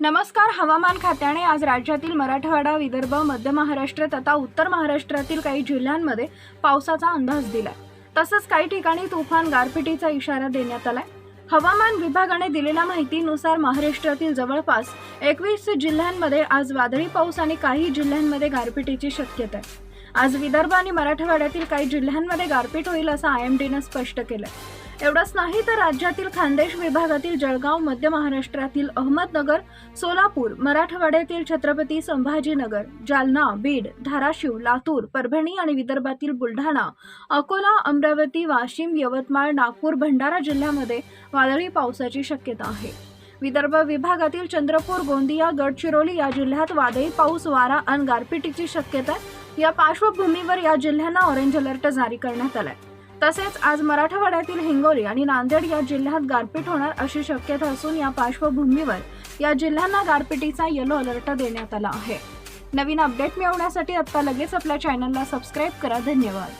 नमस्कार हवामान खात्याने आज राज्यातील मराठवाडा विदर्भ मध्य महाराष्ट्र तथा उत्तर महाराष्ट्रातील काही जिल्ह्यांमध्ये पावसाचा अंदाज दिला तसंच काही ठिकाणी तुफान गारपिटीचा इशारा देण्यात आलाय. हवामान विभागाने दिलेल्या माहितीनुसार महाराष्ट्रातील जवळपास एकवीस जिल्ह्यांमध्ये आज वादळी पाऊस आणि काही जिल्ह्यांमध्ये गारपिटीची शक्यता आहे. आज विदर्भ आणि मराठवाड्यातील काही जिल्ह्यांमध्ये गारपीट होईल असं आय एम डीनं स्पष्ट केलंय. एवढंच नाही तर राज्यातील खानदेश विभागातील जळगाव मध्य महाराष्ट्रातील अहमदनगर सोलापूर मराठवाड्यातील छत्रपती संभाजीनगर जालना बीड धाराशिव लातूर परभणी आणि विदर्भातील बुलढाणा अकोला अमरावती वाशिम यवतमाळ नागपूर भंडारा जिल्ह्यामध्ये वादळी पावसाची शक्यता आहे. विदर्भ विभागातील चंद्रपूर गोंदिया गडचिरोली या जिल्ह्यात वादळी पाऊस वारा आणि गारपिटीची शक्यता आहे. या पार्श्वभूमीवर या जिल्ह्यांना ऑरेंज अलर्ट जारी करण्यात आलाय. तसेच आज मराठवाड्यातील हिंगोली आणि नांदेड या जिल्ह्यात गारपीट होणार अशी शक्यता असून या पार्श्वभूमीवर या जिल्ह्यांना गारपिटीचा येलो अलर्ट देण्यात आला आहे. नवीन अपडेट मिळवण्यासाठी आत्ता लगेच आपल्या चॅनलला सबस्क्राईब करा. धन्यवाद.